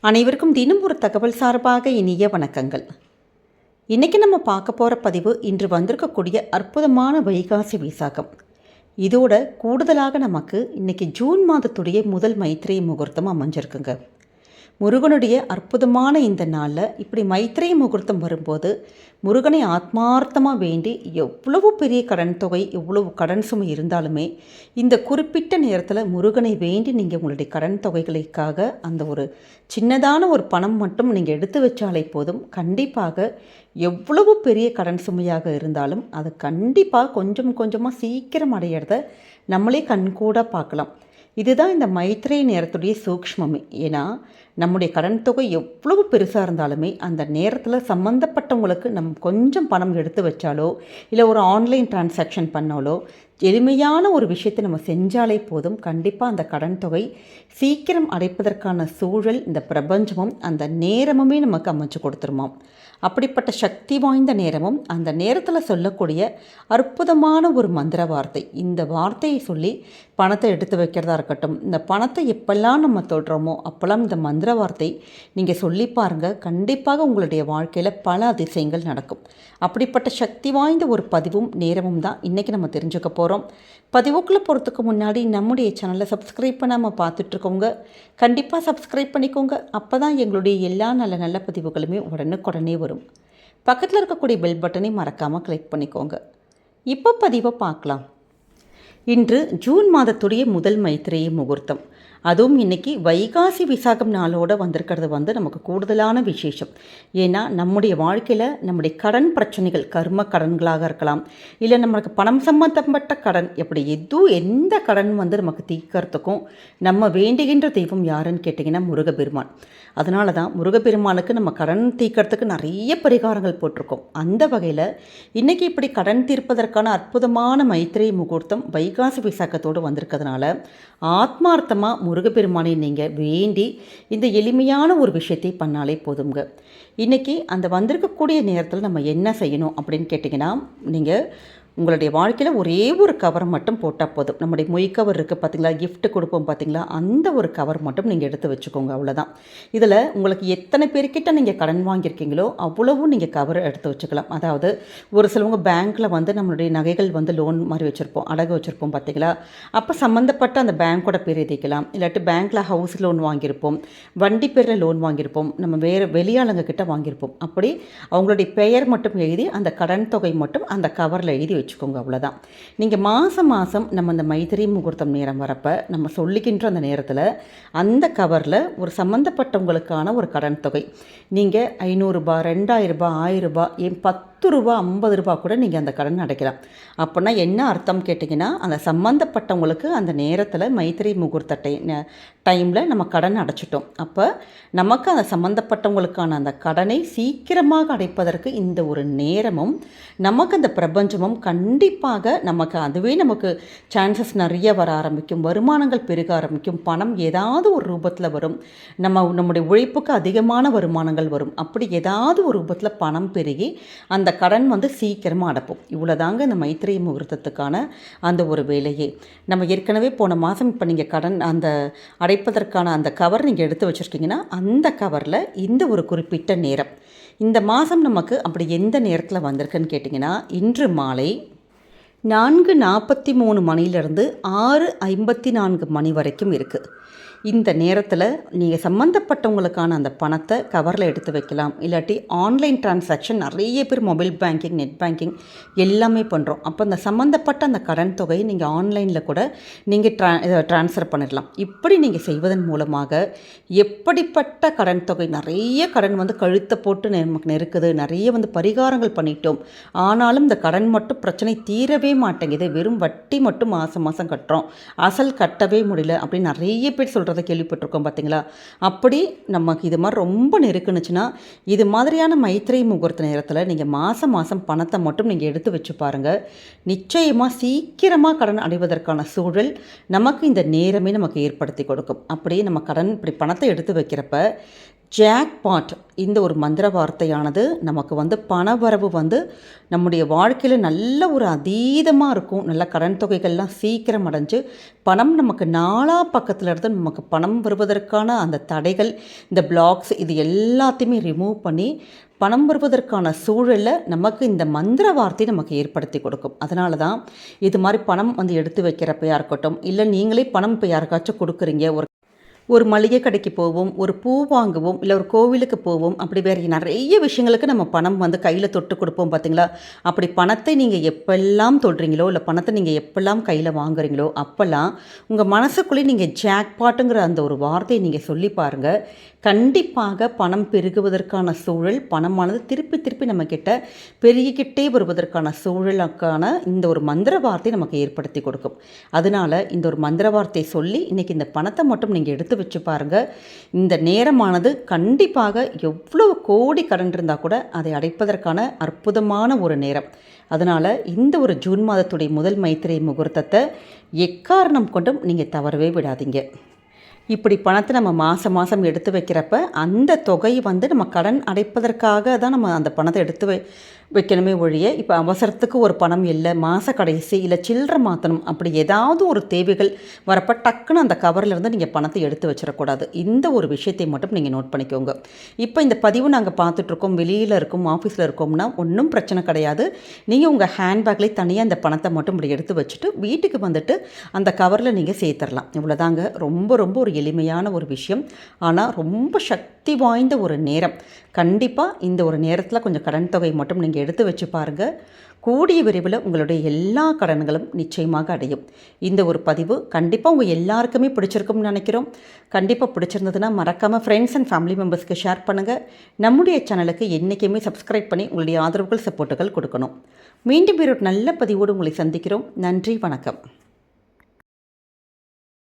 அனைவருக்கும் தினம் ஒரு தகவல் சார்பாக இனிய வணக்கங்கள். இன்றைக்கி நம்ம பார்க்க போகிற பதிவு இன்று வந்திருக்கக்கூடிய அற்புதமான வைகாசி விசாகம். இதோட கூடுதலாக நமக்கு இன்றைக்கி ஜூன் மாதத்துடைய முதல் மைத்திரை முகூர்த்தம் அமைஞ்சிருக்குங்க. முருகனுடைய அற்புதமான இந்த நாளில் இப்படி மைத்திரை முகூர்த்தம் வரும்போது முருகனை ஆத்மார்த்தமாக வேண்டி எவ்வளவு பெரிய கடன் தொகை எவ்வளவு கடன் சுமை இருந்தாலுமே இந்த குறிப்பிட்ட நேரத்தில் முருகனை வேண்டி நீங்கள் உங்களுடைய கடன் தொகைகளுக்காக அந்த ஒரு சின்னதான ஒரு பணம் மட்டும் நீங்கள் எடுத்து வச்சாலே போதும். கண்டிப்பாக எவ்வளவு பெரிய கடன் சுமையாக இருந்தாலும் அது கண்டிப்பாக கொஞ்சம் கொஞ்சமாக சீக்கிரம் அடையிறத நம்மளே கண்கூட பார்க்கலாம். இதுதான் இந்த மைத்திரை நேரத்துடைய சூக்ஷ்மமே. ஏன்னா நம்முடைய கடன் தொகை எவ்வளவு பெருசாக இருந்தாலுமே அந்த நேரத்தில் சம்மந்தப்பட்டவங்களுக்கு நம்ம கொஞ்சம் பணம் எடுத்து வச்சாலோ இல்லை ஒரு ஆன்லைன் டிரான்சாக்ஷன் பண்ணாலோ எளிமையான ஒரு விஷயத்தை நம்ம செஞ்சாலே போதும். கண்டிப்பாக அந்த கடன் தொகை சீக்கிரம் அடைப்பதற்கான சூழல் இந்த பிரபஞ்சமும் அந்த நேரமுமே நமக்கு அமைச்சு கொடுத்துருமாம். அப்படிப்பட்ட சக்தி வாய்ந்த நேரமும் அந்த நேரத்தில் சொல்லக்கூடிய அற்புதமான ஒரு மந்திர வார்த்தை. இந்த வார்த்தையை சொல்லி பணத்தை எடுத்து வைக்கிறதா இருக்கட்டும் இந்த பணத்தை எப்பெல்லாம் நம்ம தொடுறோமோ அப்போல்லாம் இந்த மந்திர வார்த்தை நீங்கள் சொல்லி பாருங்கள் கண்டிப்பாக உங்களுடைய வாழ்க்கையில் பல அதிசயங்கள் நடக்கும். அப்படிப்பட்ட சக்தி வாய்ந்த ஒரு பதிவும் நேரமும் தான் இன்றைக்கி நம்ம தெரிஞ்சுக்க போகிறோம் பதிவுக்குள்ளே போகிறதுக்கு முன்னாடி நம்முடைய சேனலை சப்ஸ்கிரைப் பண்ணாமல் பார்த்துட்ருக்கோங்க கண்டிப்பாக சப்ஸ்கிரைப் பண்ணிக்கோங்க. அப்போ தான் எங்களுடைய எல்லா நல்ல நல்ல பதிவுகளுமே உடனுக்குடனே வரும். பக்கத்தில் இருக்கக்கூடிய பெல் பட்டனை மறக்காமல் கிளிக் பண்ணிக்கோங்க. இப்போ பதிவை பார்க்கலாம். இன்று ஜூன் மாதத்துடைய முதல் மைத்திரையை முகூர்த்தம். அதுவும் இன்றைக்கி வைகாசி விசாகம் நாளோடு வந்திருக்கிறது வந்து நமக்கு கூடுதலான விசேஷம். ஏன்னா நம்முடைய வாழ்க்கையில் நம்முடைய கடன் பிரச்சனைகள் கர்ம கடன்களாக இருக்கலாம். இல்லை நம்மளுக்கு பணம் சம்பந்தப்பட்ட கடன் எப்படி எதுவும் எந்த கடன் வந்து நமக்கு தீர்க்கறதுக்கும் நம்ம வேண்டுகின்ற தெய்வம் யாருன்னு கேட்டிங்கன்னா முருகப்பெருமான். அதனால தான் முருகப்பெருமானுக்கு நம்ம கடன் தீர்க்கறதுக்கு நிறைய பரிகாரங்கள் போட்டிருக்கோம். அந்த வகையில் இன்றைக்கி இப்படி கடன் தீர்ப்பதற்கான அற்புதமான மைத்திரை முகூர்த்தம் வைகாசி விசாக்கத்தோடு வந்திருக்கிறதுனால ஆத்மார்த்தமாக முருகப்பெருமானை நீங்கள் வேண்டி இந்த எளிமையான ஒரு விஷயத்தை பண்ணாலே போதுங்க இன்றைக்கி அந்த வந்திருக்கக்கூடிய நேரத்தில் நம்ம என்ன செய்யணும் அப்படின்னு கேட்டிங்கன்னா நீங்கள் உங்களுடைய வாழ்க்கையில் ஒரே ஒரு கவர் மட்டும் போட்டால் போதும். நம்முடைய மொய் கவர் இருக்குது பார்த்தீங்களா கிஃப்ட் கொடுப்போம் பார்த்தீங்களா அந்த ஒரு கவர் மட்டும் நீங்கள் எடுத்து வச்சுக்கோங்க அவ்வளோதான் இதில் உங்களுக்கு எத்தனை பேர்கிட்ட நீங்கள் கடன் வாங்கியிருக்கீங்களோ அவ்வளவும் நீங்கள் கவர் எடுத்து வச்சுக்கலாம். அதாவது ஒரு சிலவங்க பேங்க்கில் வந்து நம்மளுடைய நகைகள் வந்து லோன் மாதிரி வச்சுருப்போம் அடகு வச்சுருப்போம் பார்த்தீங்களா அப்போ சம்மந்தப்பட்ட அந்த பேங்க்கோட பேர் எழுதிக்கலாம். இல்லாட்டி பேங்க்கில் ஹவுஸ் லோன் வாங்கியிருப்போம் வண்டி பேரில் லோன் வாங்கியிருப்போம் நம்ம வேறு வெளியாளுங்க கிட்ட வாங்கியிருப்போம். அப்படி அவங்களுடைய பெயர் மட்டும் எழுதி அந்த கடன் தொகை மட்டும் அந்த கவரில் எழுதி வச்சுக்கோங்க அவ்வளோதான் நீங்கள் மாதம் மாதம் நம்ம அந்த மைத்திரி முகூர்த்தம் நேரம் வரப்போ நம்ம சொல்லிக்கின்ற அந்த நேரத்தில் அந்த கவரில் ஒரு சம்மந்தப்பட்டவங்களுக்கான ஒரு கடன் தொகை. நீங்கள் ஐநூறுரூபா ரெண்டாயிரரூபா ஆயிரரூபா ஏன் பத்து ரூபா ஐம்பது ரூபா கூட நீங்கள் அந்த கடன் அடைக்கலாம். அப்படின்னா என்ன அர்த்தம் கேட்டிங்கன்னா அந்த சம்மந்தப்பட்டவங்களுக்கு அந்த நேரத்தில் மைத்திரி முகூர்த்தத்தை டைமில் நம்ம கடன் அடைச்சிட்டோம். அப்போ நமக்கு அந்த சம்மந்தப்பட்டவங்களுக்கான அந்த கடனை சீக்கிரமாக அடைப்பதற்கு இந்த ஒரு நேரமும் நமக்கு அந்த பிரபஞ்சமும் கண்டிப்பாக நமக்கு அதுவே நமக்கு சான்சஸ் நிறைய வர ஆரம்பிக்கும். வருமானங்கள் பெருக ஆரம்பிக்கும். பணம் ஏதாவது ஒரு ரூபத்தில் வரும். நம்ம நம்முடைய உழைப்புக்கு அதிகமான வருமானங்கள் வரும். அப்படி ஏதாவது ஒரு ரூபத்தில் பணம் பெருகி அந்த கடன் வந்து சீக்கிரமாக அடைப்போம். இவ்வளோதாங்க இந்த மைத்திரை முகூர்த்தத்துக்கான அந்த ஒரு வேலையே. நம்ம ஏற்கனவே போன மாதம் இப்போ நீங்கள் கடன் அந்த அடை அடைப்பதற்கான அந்த கவர் நீங்கள் எடுத்து வச்சுருக்கீங்கன்னா அந்த கவரில் இந்த ஒரு குறிப்பிட்ட நேரம். இந்த மாதம் நமக்கு அப்படி எந்த நேரத்தில் வந்திருக்குன்னு கேட்டிங்கன்னா இன்று மாலை நான்கு நாற்பத்தி மூணு மணிலிருந்து ஆறு ஐம்பத்தி நான்கு மணி வரைக்கும் இருக்குது இந்த நேரத்தில் நீங்கள் சம்மந்தப்பட்டவங்களுக்கான அந்த பணத்தை கவரில் எடுத்து வைக்கலாம். இல்லாட்டி ஆன்லைன் டிரான்சாக்ஷன் நிறைய பேர் மொபைல் பேங்கிங் நெட் பேங்கிங் எல்லாமே பண்ணுறோம் அப்போ அந்த சம்மந்தப்பட்ட அந்த கடன் தொகையை நீங்கள் ஆன்லைனில் கூட நீங்கள் ட்ரா ட்ரான்ஸ்ஃபர் பண்ணிடலாம். இப்படி நீங்கள் செய்வதன் மூலமாக எப்படிப்பட்ட கடன் தொகை நிறைய கடன் வந்து கழுத்தை போட்டு நமக்கு நெருக்குது நிறைய வந்து பரிகாரங்கள் பண்ணிட்டோம். ஆனாலும் இந்த கடன் மட்டும் பிரச்சனை தீரவே மாட்டேங்குது. வெறும் வட்டி மட்டும் மாதம் மாதம் கட்டுறோம். அசல் கட்டவே முடியல அப்படின்னு நிறைய பேர் சொல்கிறது கேள்விப்பட்டிருக்கோம் பார்த்தீங்களா அப்படி நமக்கு இது மாதிரி ரொம்ப நெருக்குனுச்சுன்னா இது மாதிரியான மைத்திரை முகூர்த்த நேரத்தில் நீங்கள் மாதம் மாதம் பணத்தை மட்டும் நீங்கள் எடுத்து வச்சு பாருங்கள் நிச்சயமாக சீக்கிரமாக கடன் அடைவதற்கான சூழல் நமக்கு இந்த நேரமே நமக்கு ஏற்படுத்தி கொடுக்கும். அப்படியே நம்ம கடன் இப்படி பணத்தை எடுத்து வைக்கிறப்ப ஜாக்பாட் இந்த ஒரு மந்திர வார்த்தையானது நமக்கு வந்து பணவரவு வந்து நம்முடைய வாழ்க்கையில் நல்ல ஒரு அதீதமாக இருக்கும். நல்ல கடன் தொகைகள்லாம் சீக்கிரம் அடைஞ்சு பணம் நமக்கு நாலா பக்கத்தில் இருந்து நமக்கு பணம் வருவதற்கான அந்த தடைகள் இந்த பிளாக்ஸ் இது எல்லாத்தையுமே ரிமூவ் பண்ணி பணம் வருவதற்கான சூழலில் நமக்கு இந்த மந்திர வார்த்தை நமக்கு ஏற்படுத்தி கொடுக்கும். அதனால தான் இது மாதிரி பணம் வந்து எடுத்து வைக்கிறப்பையாக இருக்கட்டும் இல்லை நீங்களே பணம் இப்போ யாருக்காச்சும் கொடுக்குறீங்க. ஒரு ஒரு மளிகை கடைக்கு போவோம் ஒரு பூ வாங்குவோம் இல்லை ஒரு கோவிலுக்கு போவோம் அப்படி வேறு நிறைய விஷயங்களுக்கு நம்ம பணம் வந்து கையில் தொட்டு கொடுப்போம் பார்த்தீங்களா அப்படி பணத்தை நீங்கள் எப்பெல்லாம் தொடுறீங்களோ இல்லை பணத்தை நீங்கள் எப்பெல்லாம் கையில் வாங்குறீங்களோ அப்போல்லாம் உங்கள் மனசுக்குள்ளே நீங்கள் ஜாக்பாட்டுங்கிற அந்த ஒரு வார்த்தையை நீங்கள் சொல்லி பாருங்கள் கண்டிப்பாக பணம் பெருகுவதற்கான சூழல் பணமானது திருப்பி திருப்பி நம்மக்கிட்ட பெருகிக்கிட்டே வருவதற்கான சூழலுக்கான இந்த ஒரு மந்திர வார்த்தை நமக்கு ஏற்படுத்தி கொடுக்கும். அதனால் இந்த ஒரு மந்திர வார்த்தையை சொல்லி இன்றைக்கி இந்த பணத்தை மட்டும் நீங்கள் எடுத்து வச்சு பாருங்கள் இந்த நேரமானது கண்டிப்பாக எவ்வளோ கோடி கடன் இருந்தால் கூட அதை அடைப்பதற்கான அற்புதமான ஒரு நேரம். அதனால் இந்த ஒரு ஜூன் மாதத்துடைய முதல் மைத்திரை முகூர்த்தத்தை எக்காரணம் கொண்டும் நீங்கள் தவறவே விடாதீங்க. இப்படி பணத்தை நம்ம மாதம் மாதம் எடுத்து வைக்கிறப்ப அந்த தொகை வந்து நம்ம கடன் அடைப்பதற்காக தான் நம்ம அந்த பணத்தை எடுத்து வை வைக்கணுமே ஒழிய இப்போ அவசரத்துக்கு ஒரு பணம் இல்லை மாத கடைசி இல்லை சில்லறை மாற்றணும் அப்படி ஏதாவது ஒரு தேவைகள் வரப்போ டக்குன்னு அந்த கவர்லேருந்து நீங்கள் பணத்தை எடுத்து வச்சிடக்கூடாது. இந்த ஒரு விஷயத்தை மட்டும் நீங்கள் நோட் பண்ணிக்கோங்க. இப்போ இந்த பதிவு நாங்கள் பார்த்துட்ருக்கோம் வெளியில் இருக்கோம் ஆஃபீஸில் இருக்கோம்னா ஒன்றும் பிரச்சனை கிடையாது. நீங்கள் உங்கள் ஹேண்ட்பேக்லேயே தனியாக அந்த பணத்தை மட்டும் இப்படி எடுத்து வச்சுட்டு வீட்டுக்கு வந்துட்டு அந்த கவரில் நீங்கள் சேர்த்துடலாம். இவ்வளோதாங்க ரொம்ப ரொம்ப ஒரு எளிமையான ஒரு விஷயம். ஆனால் ரொம்ப சக்தி வாய்ந்த ஒரு நேரம். கண்டிப்பாக இந்த ஒரு நேரத்தில் கொஞ்சம் கடன் தொகை மட்டும் நீங்கள் நீங்கள் எடுத்து வச்சு பாருங்கள் கூடிய விரைவில் உங்களுடைய எல்லா கடன்களும் நிச்சயமாக அடையும். இந்த ஒரு பதிவு கண்டிப்பாக உங்கள் எல்லாருக்குமே பிடிச்சிருக்கும்னு நினைக்கிறோம். கண்டிப்பாக பிடிச்சிருந்ததுன்னா மறக்காமல் ஃப்ரெண்ட்ஸ் அண்ட் ஃபேமிலி மெம்பர்ஸ்க்கு ஷேர் பண்ணுங்கள் நம்முடைய சேனலுக்கு என்றைக்குமே சப்ஸ்கிரைப் பண்ணி உங்களுடைய ஆதரவுகள் சப்போர்ட்டுகள் கொடுக்கணும். மீண்டும் ஒரு நல்ல பதிவோடு உங்களை சந்திக்கிறோம். நன்றி வணக்கம்.